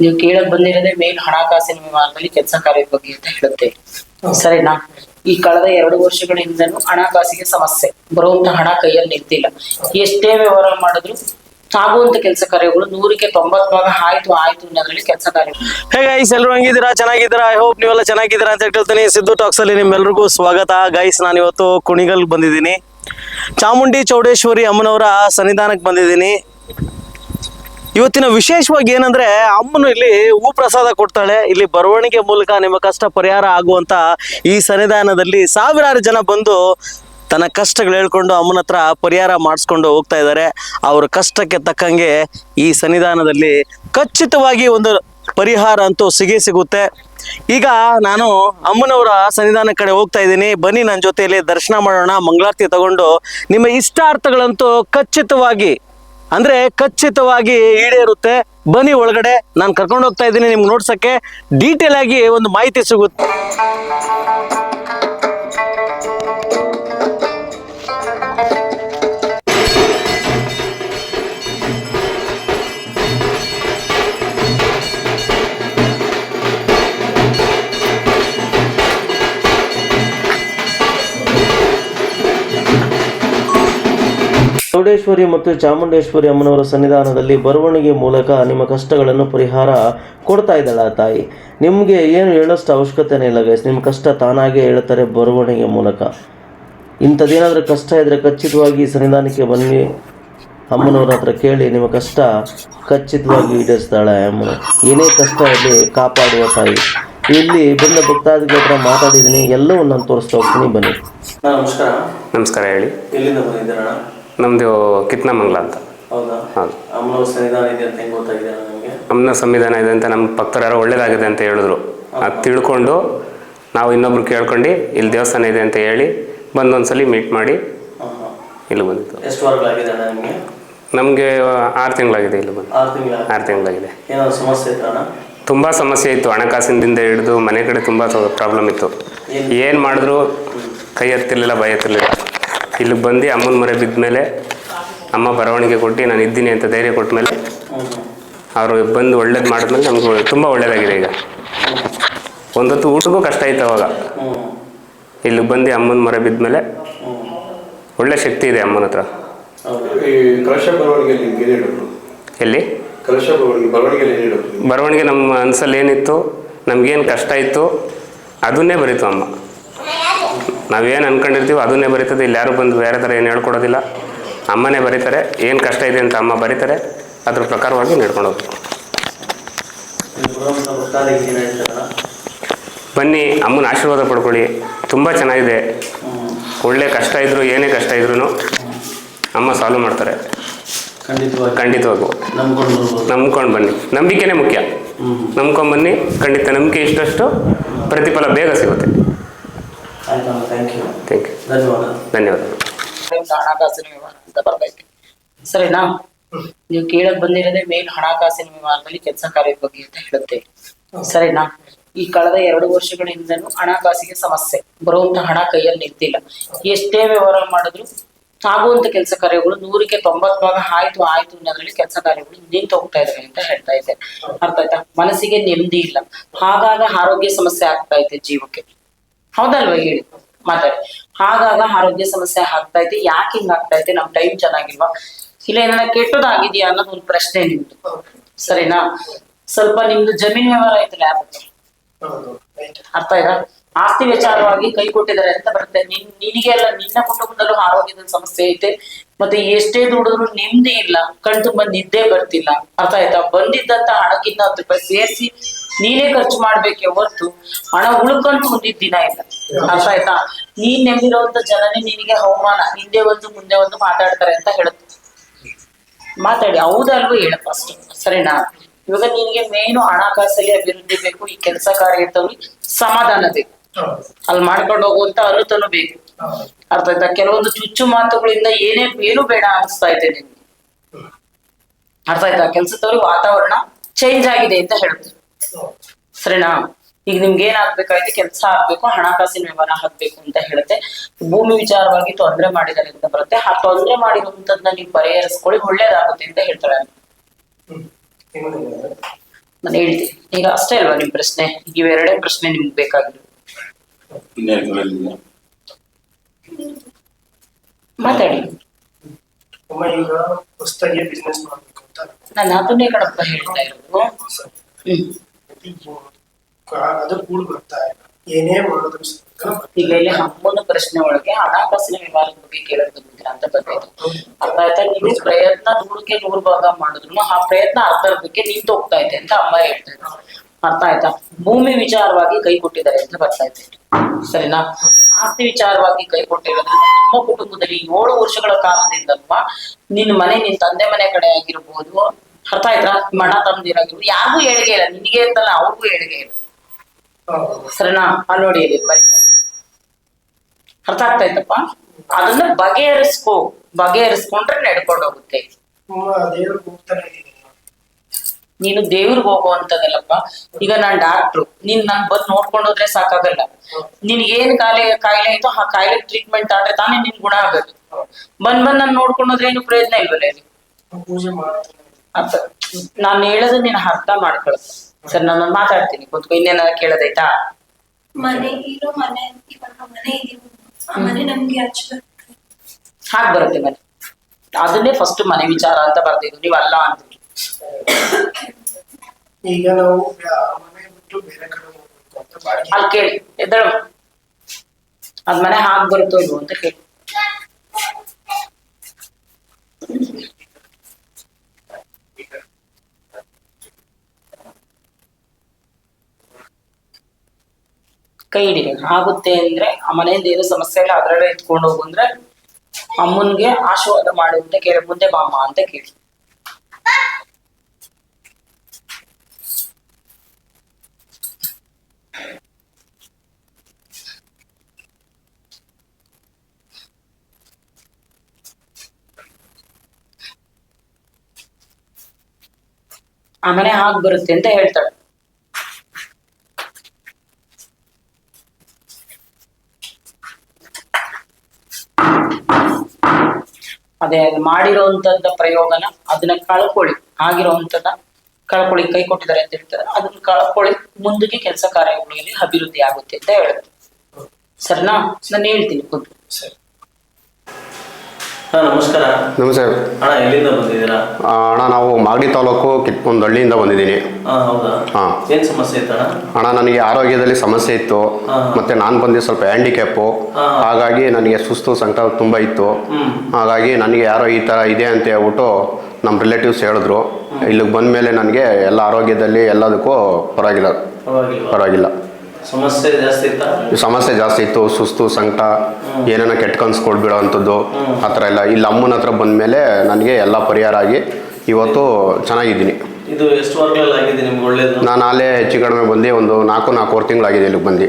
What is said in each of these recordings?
ನೀವು ಕೇಳಕ್ ಬಂದಿರೋದೇ ಮೇನ್ ಹಣಕಾಸಿನ ವಿಮಾನದಲ್ಲಿ ಕೆಲಸ ಕಾರ್ಯದ ಬಗ್ಗೆ ಅಂತ ಹೇಳುತ್ತೆ ಸರಿನಾ? ಈ ಕಳೆದ ಎರಡು ವರ್ಷಗಳಿಂದನೂ ಹಣಕಾಸಿಗೆ ಸಮಸ್ಯೆ. ಬರುವಂತ ಹಣ ಕೈಯಲ್ಲಿ ನಿಂತಿಲ್ಲ. ಎಷ್ಟೇ ವ್ಯವಹಾರ ಮಾಡಿದ್ರು ಆಗುವಂತ ಕೆಲಸ ಕಾರ್ಯಗಳು ನೂರಕ್ಕೆ ತೊಂಬತ್ ಭಾಗ ಆಯ್ತು ಆಯ್ತು ಅನ್ನೋದ್ರಲ್ಲಿ ಕೆಲಸ ಕಾರ್ಯ ಹೇ ಗೈಸ್ ಎಲ್ಲರೂ ಹಂಗಿದ್ದೀರಾ? ಚೆನ್ನಾಗಿದ್ದೀರಾ? ಐ ಹೋಪ್ ನೀವೆಲ್ಲ ಚೆನ್ನಾಗಿದ್ದೀರಾ ಅಂತ ಹೇಳ್ತೀನಿ. ಸಿದ್ದು ಟಾಕ್ಸ್ ಅಲ್ಲಿ ನಿಮ್ಮೆಲ್ರಿಗೂ ಸ್ವಾಗತ. ಗೈಸ್ ನಾನು ಇವತ್ತು ಕುಣಿಗಲ್ ಬಂದಿದ್ದೀನಿ. ಚಾಮುಂಡಿ ಚೌಡೇಶ್ವರಿ ಅಮ್ಮನವರ ಸನ್ನಿಧಾನಕ್ಕೆ ಬಂದಿದ್ದೀನಿ. ಇವತ್ತಿನ ವಿಶೇಷವಾಗಿ ಏನಂದ್ರೆ ಅಮ್ಮನು ಇಲ್ಲಿ ಹೂ ಪ್ರಸಾದ ಕೊಡ್ತಾಳೆ. ಇಲ್ಲಿ ಬರವಣಿಗೆ ಮೂಲಕ ನಿಮ್ಮ ಕಷ್ಟ ಪರಿಹಾರ ಆಗುವಂತ ಈ ಸನ್ನಿಧಾನದಲ್ಲಿ ಸಾವಿರಾರು ಜನ ಬಂದು ತನ್ನ ಕಷ್ಟಗಳು ಹೇಳ್ಕೊಂಡು ಅಮ್ಮನ ಹತ್ರ ಪರಿಹಾರ ಮಾಡಿಸ್ಕೊಂಡು ಹೋಗ್ತಾ ಇದ್ದಾರೆ. ಅವ್ರ ಕಷ್ಟಕ್ಕೆ ತಕ್ಕಂಗೆ ಈ ಸನ್ನಿಧಾನದಲ್ಲಿ ಖಚಿತವಾಗಿ ಒಂದು ಪರಿಹಾರ ಅಂತೂ ಸಿಗೇ ಸಿಗುತ್ತೆ. ಈಗ ನಾನು ಅಮ್ಮನವರ ಸನ್ನಿಧಾನ ಕಡೆ ಹೋಗ್ತಾ ಇದ್ದೀನಿ. ಬನ್ನಿ ನನ್ನ ಜೊತೆಯಲ್ಲಿ ದರ್ಶನ ಮಾಡೋಣ. ಮಂಗಳಾರತಿ ತಗೊಂಡು ನಿಮ್ಮ ಇಷ್ಟಾರ್ಥಗಳಂತೂ ಖಚಿತವಾಗಿ ಅಂದ್ರೆ ಖಚಿತವಾಗಿ ಈಡೇರುತ್ತೆ. ಬನ್ನಿ ಒಳಗಡೆ, ನಾನು ಕರ್ಕೊಂಡು ಹೋಗ್ತಾ ಇದ್ದೀನಿ ನಿಮ್ಗೆ ನೋಡ್ಸಕ್ಕೆ. ಡೀಟೇಲ್ ಆಗಿ ಒಂದು ಮಾಹಿತಿ ಸಿಗುತ್ತೆ. ಚೌಡೇಶ್ವರಿ ಮತ್ತು ಚಾಮುಂಡೇಶ್ವರಿ ಅಮ್ಮನವರ ಸನ್ನಿಧಾನದಲ್ಲಿ ಬರವಣಿಗೆ ಮೂಲಕ ನಿಮ್ಮ ಕಷ್ಟಗಳನ್ನು ಪರಿಹಾರ ಕೊಡ್ತಾ ಇದ್ದಾಳೆ ಆ ತಾಯಿ. ನಿಮಗೆ ಏನು ಹೇಳೋಷ್ಟು ಅವಶ್ಯಕತೆನೇ ಇಲ್ಲ ಗೈಸ್ ನಿಮ್ಮ ಕಷ್ಟ ತಾನಾಗೇ ಹೇಳ್ತಾರೆ ಬರವಣಿಗೆ ಮೂಲಕ. ಇಂಥದ್ದೇನಾದರೂ ಕಷ್ಟ ಇದ್ದರೆ ಖಚಿತವಾಗಿ ಸನ್ನಿಧಾನಕ್ಕೆ ಬನ್ನಿ. ಅಮ್ಮನವ್ರ ಹತ್ರ ಕೇಳಿ ನಿಮ್ಮ ಕಷ್ಟ ಖಚಿತವಾಗಿ ಈಡೇರಿಸ್ತಾಳೆ ಅಮ್ಮ ಏನೇ ಕಷ್ಟ ಇರಲಿ ಕಾಪಾಡುವ ತಾಯಿ. ಇಲ್ಲಿ ಬಂದ ಭಕ್ತಾದಿಗಳ ಹತ್ರ ಮಾತಾಡಿದ್ದೀನಿ. ಎಲ್ಲವೂ ನಾನು ತೋರಿಸ್ತಾ ಹೋಗ್ತೀನಿ. ಬನ್ನಿ. ನಮಸ್ಕಾರ. ನಮಸ್ಕಾರ ಹೇಳಿ. ಎಲ್ಲಿಂದ ಬಂದಿದ್ದೀರಣ್ಣ? ನಮ್ಮದು ಕಿತ್ನಮಂಗ್ಲ ಅಂತ. ನಮ್ಮನ್ನ ಸಂವಿಧಾನ ಇದೆ ಅಂತ ನಮ್ಮ ಭಕ್ತರು ಯಾರೋ ಒಳ್ಳೇದಾಗಿದೆ ಅಂತ ಹೇಳಿದ್ರು. ಅದು ತಿಳ್ಕೊಂಡು ನಾವು ಇನ್ನೊಬ್ರು ಕೇಳ್ಕೊಂಡು ಇಲ್ಲಿ ದೇವಸ್ಥಾನ ಇದೆ ಅಂತ ಹೇಳಿ ಬಂದೊಂದ್ಸಲಿ ಮೀಟ್ ಮಾಡಿ ಇಲ್ಲಿ ಬಂದಿತ್ತು ನಿಮಗೆ? ಆರು ತಿಂಗಳಾಗಿದೆ ಇಲ್ಲಿ ಬಂದು. ಆರು ತಿಂಗಳ ಆರು ತಿಂಗಳಾಗಿದೆ. ತುಂಬ ಸಮಸ್ಯೆ ಇತ್ತು. ಹಣಕಾಸಿನಿಂದ ಹಿಡಿದು ಮನೆ ಕಡೆ ತುಂಬ ಪ್ರಾಬ್ಲಮ್ ಇತ್ತು. ಏನು ಮಾಡಿದ್ರು ಕೈ ಎತ್ತಿರಲಿಲ್ಲ ಭಯ ಎತ್ತಿರ್ಲಿಲ್ಲ. ಇಲ್ಲಿಗೆ ಬಂದು ಅಮ್ಮನ ಮರೆ ಬಿದ್ದ ಮೇಲೆ ಅಮ್ಮ ಬರವಣಿಗೆ ಕೊಟ್ಟು ನಾನು ಇದ್ದೀನಿ ಅಂತ ಧೈರ್ಯ ಕೊಟ್ಟ ಮೇಲೆ ಅವರು ಬಂದು ಒಳ್ಳೇದು ಮಾಡಿದ್ಮೇಲೆ ನಮ್ಗೆ ತುಂಬ ಒಳ್ಳೇದಾಗಿದೆ ಈಗ. ಒಂದೊತ್ತು ಊಟಕ್ಕೂ ಕಷ್ಟ ಇತ್ತು ಅವಾಗ. ಇಲ್ಲಿಗೆ ಬಂದು ಅಮ್ಮನ ಮರ ಬಿದ್ದ ಮೇಲೆ ಒಳ್ಳೆ ಶಕ್ತಿ ಇದೆ ಅಮ್ಮನ ಹತ್ರ. ಎಲ್ಲಿ? ಬರವಣಿಗೆ ನಮ್ಮ ಅನ್ಸಲ್ಲಿ ಏನಿತ್ತು ನಮಗೇನು ಕಷ್ಟ ಇತ್ತು ಅದನ್ನೇ ಬರೀತು ಅಮ್ಮ. ನಾವೇನು ಅಂದ್ಕೊಂಡಿರ್ತೀವಿ ಅದನ್ನೇ ಬರೀತದೆ. ಇಲ್ಲಿ ಯಾರು ಬಂದು ಬೇರೆ ಥರ ಏನು ಹೇಳ್ಕೊಡೋದಿಲ್ಲ. ಅಮ್ಮನೇ ಬರೀತಾರೆ. ಏನು ಕಷ್ಟ ಇದೆ ಅಂತ ಅಮ್ಮ ಬರೀತಾರೆ. ಅದ್ರ ಪ್ರಕಾರವಾಗಿ ನಡ್ಕೊಂಡು ಹೋಗ್ಬೇಕು. ಬನ್ನಿ ಅಮ್ಮನ ಆಶೀರ್ವಾದ ಪಡ್ಕೊಳ್ಳಿ. ತುಂಬ ಚೆನ್ನಾಗಿದೆ. ಒಳ್ಳೆ ಕಷ್ಟ ಇದ್ರು ಏನೇ ಕಷ್ಟ ಇದ್ರೂ ಅಮ್ಮ ಸಾಲ್ವ್ ಮಾಡ್ತಾರೆ. ಖಂಡಿತವಾಗಿ. ನಂಬ್ಕೊಂಡು ಬನ್ನಿ. ನಂಬಿಕೆನೇ ಮುಖ್ಯ. ನಂಬ್ಕೊಂಡು ಬನ್ನಿ. ಖಂಡಿತ ನಂಬಿಕೆ ಇಷ್ಟಷ್ಟು ಪ್ರತಿಫಲ ಬೇಗ ಸಿಗುತ್ತೆ. ಆಯ್ತು ಥ್ಯಾಂಕ್ ಯು ಥ್ಯಾಂಕ್ ಯು ಧನ್ಯವಾದ. ಹಣಕಾಸಿನ ವಿಮಾನ ಅಂತ ಸರಿನಾ? ನೀವು ಕೇಳಕ್ ಬಂದಿರೋದೇ ಮೇನ್ ಹಣಕಾಸಿನ ವಿಮಾನದಲ್ಲಿ ಕೆಲಸ ಕಾರ್ಯದ ಬಗ್ಗೆ ಅಂತ ಹೇಳುತ್ತೆ. ಸರಿನಾ? ಈ ಕಳೆದ ಎರಡು ವರ್ಷಗಳಿಂದನೂ ಹಣಕಾಸಿಗೆ ಸಮಸ್ಯೆ. ಬರುವಂತ ಹಣ ಕೈಯಲ್ಲಿ ನಿಂತಿಲ್ಲ. ಎಷ್ಟೇ ವ್ಯವಹಾರ ಮಾಡಿದ್ರು ಆಗುವಂತ ಕೆಲಸ ಕಾರ್ಯಗಳು ನೂರಕ್ಕೆ ತೊಂಬತ್ ಭಾಗ ಆಯ್ತು ಆಯ್ತು ಅನ್ನೋದ್ರಲ್ಲಿ ಕೆಲಸ ಕಾರ್ಯಗಳು ನಿಂತು ಹೋಗ್ತಾ ಇದಾವೆ ಅಂತ ಹೇಳ್ತಾ ಇದ್ದೆ. ಅರ್ಥ ಆಯ್ತಾ? ಮನಸ್ಸಿಗೆ ನೆಮ್ಮದಿ ಇಲ್ಲ. ಹಾಗಾಗ ಆರೋಗ್ಯ ಸಮಸ್ಯೆ ಆಗ್ತಾ ಇದೆ ಜೀವಕ್ಕೆ. ಹೌದಲ್ವಾ ಹೇಳಿ? ಮಾತಾಡಿ. ಹಾಗಾಗ ಆರೋಗ್ಯ ಸಮಸ್ಯೆ ಆಗ್ತಾ ಇದೆ. ಯಾಕೆ ಹಿಂಗ್ ಆಗ್ತಾ ಇದೆ? ನಮ್ ಟೈಮ್ ಚೆನ್ನಾಗಿಲ್ವಾ? ಇಲ್ಲ, ಏನಾರ ಕೆಟ್ಟದಾಗಿದೆಯಾ ಅನ್ನೋದು ಒಂದು ಪ್ರಶ್ನೆ ನಿಮ್ದು. ಸರಿನಾ? ಸ್ವಲ್ಪ ನಿಮ್ದು ಜಮೀನ್ ವ್ಯವಹಾರ ಐತಲ್ಲ ಲ್ಯಾಬ್? ಅರ್ಥ ಆಯ್ತಾ? ಆಸ್ತಿ ವಿಚಾರವಾಗಿ ಕೈ ಕೊಟ್ಟಿದ್ದಾರೆ ಅಂತ ಬರುತ್ತೆ. ನಿನ್ ನಿನಗೆಲ್ಲ ನಿನ್ನ ಕುಟುಂಬದಲ್ಲೂ ಆರೋಗ್ಯದ ಸಮಸ್ಯೆ ಐತೆ. ಮತ್ತೆ ಎಷ್ಟೇ ದುಡಿದ್ರು ನೆಮ್ಮದಿ ಇಲ್ಲ. ಕಣ್ ತುಂಬ ನಿದ್ದೆ ಬರ್ತಿಲ್ಲ. ಅರ್ಥ ಆಯ್ತಾ? ಬಂದಿದ್ದಂತ ಹಣಕ್ಕಿಂತ ಹತ್ತು ರೂಪಾಯಿ ಸೇರಿಸಿ ನೀನೇ ಖರ್ಚು ಮಾಡ್ಬೇಕೆ ಹೊರ್ತು ಹಣ ಉಳ್ಕೊಂಡು ಮುಂದಿದ್ದ ದಿನ ಇಲ್ಲ ಅರ್ಥ ಆಯ್ತಾ? ನೀನ್ ನೆಮ್ಮಿರೋಂತ ಜನನೇ ನಿನಗೆ ಅವಮಾನ. ಹಿಂದೆ ಒಂದು ಮುಂದೆ ಒಂದು ಮಾತಾಡ್ತಾರೆ ಅಂತ ಹೇಳುತ್ತೆ. ಮಾತಾಡಿ. ಹೌದಲ್ವೋ ಹೇಳಪ್ಪ ಫಸ್ಟ್ ಸರಿನಾ? ಇವಾಗ ನಿನಗೆ ಮೇನು ಹಣಕಾಸಲ್ಲಿ ಅಭಿವೃದ್ಧಿ ಬೇಕು, ಈ ಕೆಲಸ ಕಾರ್ಯದಲ್ಲಿ ಸಮಾಧಾನ ಬೇಕು. ಅಲ್ಲಿ ಮಾಡ್ಕೊಂಡು ಹೋಗುವಂತ ಅರ್ಥನು ಬೇಕು. ಅರ್ಥ ಆಯ್ತಾ? ಕೆಲವೊಂದು ಚುಚ್ಚು ಮಾತುಗಳಿಂದ ಏನೇ ಏನು ಬೇಡ ಅನಿಸ್ತಾ ಇದೆ ನಿನ್ಗೆ. ಅರ್ಥ ಆಯ್ತಾ? ಕೆಲ್ಸದವ್ರಿಗೆ ವಾತಾವರಣ ಚೇಂಜ್ ಆಗಿದೆ ಅಂತ ಹೇಳುತ್ತೆ. ಸರಿನಾ? ಈಗ ನಿಮ್ಗೆ ಏನ್ ಆಗ್ಬೇಕಾಯ್ತು ಕೆಲಸ ಆಗ್ಬೇಕು ಹಣಕಾಸಿನ ವ್ಯವಹಾರ ಆಗ್ಬೇಕು ಅಂತ ಹೇಳುತ್ತೆ. ಭೂಮಿ ವಿಚಾರವಾಗಿ ತೊಂದರೆ ಮಾಡಿದ್ದಾರೆ ಅಂತ ಬರುತ್ತೆ. ಆ ತೊಂದರೆ ಮಾಡಿರುವಂತದ್ನ ನೀವು ಪರಿಹರಿಸ್ಕೊಳ್ಳಿ ಒಳ್ಳೇದಾಗುತ್ತೆ ಅಂತ ಹೇಳ್ತಾರೆ. ನಾನು ಹೇಳ್ತೀನಿ. ಈಗ ಅಷ್ಟೇ ಅಲ್ವಾ ನಿಮ್ ಪ್ರಶ್ನೆ? ಈಗ ಇವೆರಡೇ ಪ್ರಶ್ನೆ ನಿಮ್ಗೆ ಬೇಕಾಗಿರೋದು ಮಾತಾಡಿ. ನಾನು ಅದನ್ನೇ ಕಡಪ್ಪ ಹೇಳ್ತಾ ಇರೋದು. ಹ್ಮ್. ಅದು ಕೂಡ ಬರ್ತಾ ಇಲ್ಲ. ಏನೇ ಮಾಡಿದ್ರು ಈಗ ಇಲ್ಲಿ ಪ್ರಶ್ನೆ ಒಳಗೆ ಹಣಕಾಸಿನ ವ್ಯವಹಾರದ ಬಗ್ಗೆ ಕೇಳಕ್ ಬಂದಿದ್ದೀರಾ ಅಂತ ಬಂದೈತೆ ಅರ್ಥ ನೀವು ಪ್ರಯತ್ನ ನೂರಕ್ಕೆ ನೂರು ಭಾಗ ಮಾಡಿದ್ರು ಆ ಪ್ರಯತ್ನ ಅರ್ಧಕ್ಕೆ ನಿಂತು ಹೋಗ್ತಾ ಇದೆ ಅಂತ ಅಮ್ಮ ಹೇಳ್ತಾ ಇದ್ದಾರೆ ಅರ್ಥ ಆಯ್ತಾ? ಭೂಮಿ ವಿಚಾರವಾಗಿ ಕೈ ಕೊಟ್ಟಿದ್ದಾರೆ ಅಂತ ಬರ್ತಾ ಇದೆ ಸರಿನಾ? ಆಸ್ತಿ ವಿಚಾರವಾಗಿ ಕೈ ಕೊಟ್ಟಿರೋದ್ರಿಂದ ನಮ್ಮ ಕುಟುಂಬದಲ್ಲಿ ಏಳು ವರ್ಷಗಳ ಕಾಲದಿಂದಲ್ವಾ? ನಿನ್ ಮನೆ ನಿನ್ ತಂದೆ ಮನೆ ಕಡೆ ಆಗಿರ್ಬೋದು ಅರ್ಥ ಆಯ್ತಾ? ಮಣ ತಮ್ಮದಿರಾಗಿರು ಯಾರಿಗೂ ಏಳಿಗೆ ಇಲ್ಲ. ನಿನಗೆ ಅಂತಲ್ಲ ಅವ್ರಿಗೂ ಏಳಿಗೆ ಇಲ್ಲ. ಸರಿನಾ? ಅಲ್ಲಿ ನೋಡಿ ಬನ್ನಿ. ಅರ್ಥ ಆಗ್ತಾಯ್ತಪ್ಪ ಅದನ್ನ ಬಗೆಹರಿಸ್ಕೋ. ಬಗೆಹರಿಸ್ಕೊಂಡ್ರೆ ನಡ್ಕೊಂಡು ಹೋಗುತ್ತೆ. ನೀನು ದೇವ್ರಿಗೆ ಹೋಗುವಂತದಲ್ಲಪ್ಪ ಈಗ ನಾನ್ ಡಾಕ್ಟ್ರು ನೀನ್ ನನ್ ಬಂದ್ ನೋಡ್ಕೊಂಡು ಹೋದ್ರೆ ಸಾಕಾಗಲ್ಲ. ನಿನ್ಗೇನ್ ಕಾಯಿಲೆ ಕಾಯಿಲೆ ಆಯ್ತೋ ಆ ಕಾಯಿಲೆ ಟ್ರೀಟ್ಮೆಂಟ್ ಆದ್ರೆ ತಾನೇ ನಿನ್ ಗುಣ ಆಗೋದು. ಬಂದ್ ಬಂದ್ ನಾನ್ ನೋಡ್ಕೊಂಡು ಹೋದ್ರೆ ಏನು ಪ್ರಯೋಜನ ಇಲ್ವಲ್ಲ ಅರ್ಥ ನಾನು ಹೇಳೋದನ್ನ ನೀನು ಅರ್ಥ ಮಾಡ್ಕೊಳ ಸರ್ ನಾನು ಮಾತಾಡ್ತೀನಿ. ಕೂತ್ಕೊ ಇನ್ನೇನಾರ ಕೇಳೋದೈತಾ ಮನೆ ಇರೋ ಮನೆ ಇವಾಗ ಮನೆ ಇದೀವಿ. ಆ ಮನೆ ನಮ್ಗೆ ಹಚ್ಬೇಕು ಹಾಗ್ ಬರುತ್ತೆ ಮನೆ. ಅದನ್ನೇ ಫಸ್ಟ್ ಮನೆ ವಿಚಾರ ಅಂತ ಬರ್ತಿದ್ವು ನೀವು ಅಲ್ಲ ಅಂತ ಈಗ ನಾವು ಮನೆ ಬಿಟ್ಟು ಬೇರೆ ಕಡೆ ಹೋಗ್ಬೇಕು ಅಂತ ಬಾಡಿಗೆ. ಅಲ್ಲಿ ಕೇಳಿ ಎದ್ದಳು. ಅದ್ ಮನೆ ಹಾಕ್ ಬರುತ್ತೋ ಇಲ್ವೋ ಅಂತ ಕೇಳಿ. ಕೈ ಹಿಡಿಬೇಕು ಆಗುತ್ತೆ ಅಂದ್ರೆ ಆ ಮನೆಯಿಂದ ಏನು ಸಮಸ್ಯೆ ಇಲ್ಲ ಅದ್ರಲ್ಲೇ ಎತ್ಕೊಂಡು ಹೋಗು ಅಂದ್ರೆ ಅಮ್ಮನ್ಗೆ ಆಶೀರ್ವಾದ ಮಾಡು ಅಂತ ಕೇಳಿ, ಮುಂದೆ ಬಾಮ್ಮ ಅಂತ ಕೇಳಿ. ಆ ಮನೆ ಹಾಗೆ ಬರುತ್ತೆ ಅಂತ ಹೇಳ್ತಾಳೆ. ಅದೇ ಮಾಡಿರೋಂಥದ್ದ ಪ್ರಯೋಗನ ಅದನ್ನ ಕಳ್ಕೊಳ್ಳಿ. ಆಗಿರೋಂಥದ್ದ ಕಳ್ಕೊಳ್ಳಿ, ಕೈ ಕೊಟ್ಟಿದ್ದಾರೆ ಅಂತ ಹೇಳ್ತಾರೆ. ಅದನ್ನ ಕಳ್ಕೊಳ್ಳಿ, ಮುಂದಕ್ಕೆ ಕೆಲಸ ಕಾರ್ಯಗಳಲ್ಲಿ ಅಭಿವೃದ್ಧಿ ಆಗುತ್ತೆ ಅಂತ ಹೇಳುತ್ತೆ. ಸರ್ನಾ ನಾನು ಹೇಳ್ತೀನಿ ಸರಿ. ನಮಸ್ಕಾರ. ನಮಸ್ತೆ. ಅಣ್ಣ ಎಲ್ಲಿಂದ ಬಂದಿದ್ದೀರಾ? ಆ, ಅಣ್ಣ ನಾವು ಮಾಗಡಿ ತಾಲೂಕು ಕಿತ್ ಒಂದು ಹಳ್ಳಿಯಿಂದ ಬಂದಿದ್ದೀನಿ. ಹಾ ಹೌದಾ? ಹಾ. ಏನ್ ಸಮಸ್ಯೆ ಇತ್ತಣ್ಣ ಅಣ್ಣ? ನನಗೆ ಆರೋಗ್ಯದಲ್ಲಿ ಸಮಸ್ಯೆ ಇತ್ತು. ಹಾ. ಮತ್ತೆ ನಾನು ಬಂದು ಸ್ವಲ್ಪ ಹ್ಯಾಂಡಿಕ್ಯಾಪು. ಹಾ. ಹಾಗಾಗಿ ನನಗೆ ಸುಸ್ತು ಸಂಕಟ ತುಂಬ ಇತ್ತು. ಹ್ಮ್. ಹಾಗಾಗಿ ನನಗೆ ಯಾರೋ ಈ ಥರ ಇದೆ ಅಂತ ಹೇಳ್ಬಿಟ್ಟು ನಮ್ಮ ರಿಲೇಟಿವ್ಸ್ ಹೇಳಿದ್ರು. ಇಲ್ಲಿಗೆ ಬಂದ ಮೇಲೆ ನನಗೆ ಎಲ್ಲ ಆರೋಗ್ಯದಲ್ಲಿ ಎಲ್ಲದಕ್ಕೂ ಪರವಾಗಿಲ್ಲ. ಪರವಾಗಿಲ್ವಾ? ಪರವಾಗಿಲ್ಲ. ಸಮಸ್ಯೆ ಜಾಸ್ತಿ ಇತ್ತಾ? ಸಮಸ್ಯೆ ಜಾಸ್ತಿ ಇತ್ತು ಸುಸ್ತು ಸಂಕಟ ಏನೇನೋ ಕೆಟ್ಟ ಕನ್ಸು ಕೊಡ್ಬಿಡೋ ಅಂಥದ್ದು ಆ ಥರ ಎಲ್ಲ. ಇಲ್ಲಿ ಅಮ್ಮನ ಹತ್ರ ಬಂದ ಮೇಲೆ ನನಗೆ ಎಲ್ಲ ಪರಿಹಾರ ಆಗಿ ಇವತ್ತು ಚೆನ್ನಾಗಿದ್ದೀನಿ. ಇದು ಎಷ್ಟು ಆಗಿದೆ ನಿಮ್ಗೆ ಒಳ್ಳೇದು? ನಾನು ಅಲ್ಲೇ ಹೆಚ್ಚು ಕಡಿಮೆ ಬಂದು ಒಂದು ನಾಲ್ಕು ನಾಲ್ಕೂವರೆ ತಿಂಗಳಾಗಿದೆ ಇಲ್ಲಿಗೆ ಬಂದು.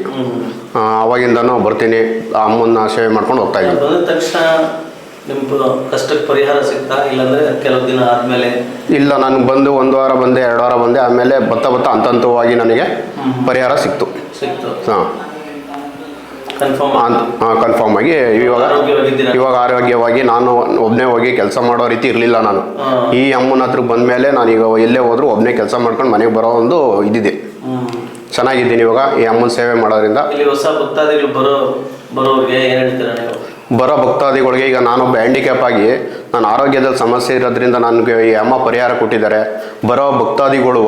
ಅವಾಗಿಂದನೂ ಬರ್ತೀನಿ. ಅಮ್ಮನ ಸೇವೆ ಮಾಡ್ಕೊಂಡು ಹೋಗ್ತಾ ಇದ್ದೀನಿ. ಬಂದ ತಕ್ಷಣ ನಿಮ್ಮ ಕಷ್ಟಕ್ಕೆ ಪರಿಹಾರ ಸಿಗ್ತಾ? ಇಲ್ಲಾಂದ್ರೆ ಕೆಲವು ದಿನ ಆದ್ಮೇಲೆ? ಇಲ್ಲ ನಾನು ಬಂದು ಒಂದು ವಾರ ಬಂದೆ ಎರಡು ವಾರ ಬಂದೆ ಆಮೇಲೆ ಬತ್ತ ಬತ್ತ ಹಂತ ಹಂತವಾಗಿ ನನಗೆ ಪರಿಹಾರ ಸಿಕ್ತು. ಸಿಕ್ತು ಹಾಂ. ಕನ್ಫರ್ಮ್ ಕನ್ಫರ್ಮ್ ಆಗಿ ಇವಾಗ ಇವಾಗ ಆರೋಗ್ಯವಾಗಿ ನಾನು ಒಬ್ಬನೇ ಹೋಗಿ ಕೆಲಸ ಮಾಡೋ ರೀತಿ ಇರಲಿಲ್ಲ ನಾನು. ಈ ಅಮ್ಮನ ಹತ್ರ ಬಂದ ಮೇಲೆ ನಾನು ಈಗ ಎಲ್ಲೇ ಹೋದ್ರು ಒಬ್ಬನೇ ಕೆಲಸ ಮಾಡ್ಕೊಂಡು ಮನೆಗೆ ಬರೋ ಒಂದು ಇದಿದೆ. ಚೆನ್ನಾಗಿದ್ದೀನಿ ಇವಾಗ ಈ ಅಮ್ಮನ ಸೇವೆ ಮಾಡೋದ್ರಿಂದ. ಇಲ್ಲಿ ಹೊಸ ಭಕ್ತಾದಿಗಳು ಬರೋ ಬರೋರಿಗೆ ಏನು ಹೇಳ್ತೀರಾ ಬರೋ ಭಕ್ತಾದಿಗಳಿಗೆ ಈಗ ನಾನೊಬ್ಬ ಹ್ಯಾಂಡಿಕ್ಯಾಪ್ ಆಗಿ ನಾನು ಆರೋಗ್ಯದಲ್ಲಿ ಸಮಸ್ಯೆ ಇರೋದ್ರಿಂದ ನನಗೆ ಈ ಅಮ್ಮ ಪರಿಹಾರ ಕೊಟ್ಟಿದ್ದಾರೆ. ಬರೋ ಭಕ್ತಾದಿಗಳು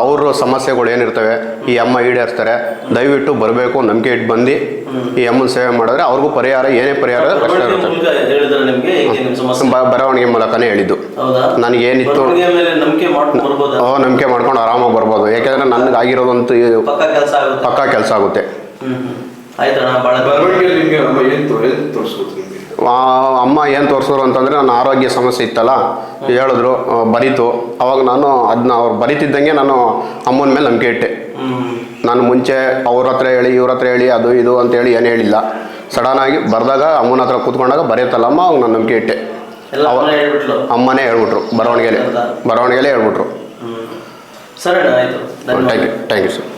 ಅವ್ರ ಸಮಸ್ಯೆಗಳು ಏನಿರ್ತವೆ ಈ ಅಮ್ಮ ಈಡೇರ್ತಾರೆ ದಯವಿಟ್ಟು ಬರಬೇಕು ನಂಬಿಕೆ ಇಟ್ಟು ಬಂದು ಈ ಅಮ್ಮನ ಸೇವೆ ಮಾಡಿದ್ರೆ ಅವ್ರಿಗೂ ಪರಿಹಾರ ಏನೇ ಪರಿಹಾರ ಕಷ್ಟ ಬರವಣಿಗೆ ಇರುತ್ತೆ ಬರವಣಿಗೆ ಮೂಲಕನೇ ಹೇಳಿದ್ದು ನನಗೇನಿತ್ತು ಓ ನಂಬಿಕೆ ಮಾಡ್ಕೊಂಡು ಆರಾಮಾಗಿ ಬರ್ಬೋದು. ಯಾಕೆಂದ್ರೆ ನನಗೆ ಆಗಿರೋದಂತೂ ಪಕ್ಕ ಕೆಲಸ ಆಗುತ್ತೆ. ಆಯ್ತಣ್ಣ ಭಾಳ ಬರವಣಿಗೆಯಲ್ಲಿ ನಿಮ್ಗೆ ಅಮ್ಮ ಏನ್ ಏನ್ ತೋರಿಸ್ಕೊಡ್ತೀವಿ ಅಮ್ಮ ಏನು ತೋರಿಸಿದ್ರು ಅಂತಂದರೆ ನನ್ನ ಆರೋಗ್ಯ ಸಮಸ್ಯೆ ಇತ್ತಲ್ಲ ಹೇಳಿದ್ರು ಬರೀತು. ಅವಾಗ ನಾನು ಅದನ್ನ ಅವ್ರು ಬರೀತಿದ್ದಂಗೆ ನಾನು ಅಮ್ಮನ ಮೇಲೆ ನಂಬಿಕೆ ಇಟ್ಟೆ. ನಾನು ಮುಂಚೆ ಅವ್ರ ಹತ್ರ ಹೇಳಿ ಇವ್ರ ಹತ್ರ ಹೇಳಿ ಅದು ಇದು ಅಂತ ಹೇಳಿ ಏನು ಹೇಳಿಲ್ಲ. ಸಡನ್ನಾಗಿ ಬರೆದಾಗ ಅಮ್ಮನ ಹತ್ರ ಕೂತ್ಕೊಂಡಾಗ ಬರೆಯುತ್ತಲ್ಲಮ್ಮ ಅವಾಗ ನಾನು ನಂಬಿಕೆ ಇಟ್ಟೆ. ಅಮ್ಮನೇ ಹೇಳ್ಬಿಟ್ರು ಬರವಣಿಗೆಲೆ. ಬರವಣಿಗೆಲೆ ಹೇಳ್ಬಿಟ್ರು. ಸರಿ thank you thank you sir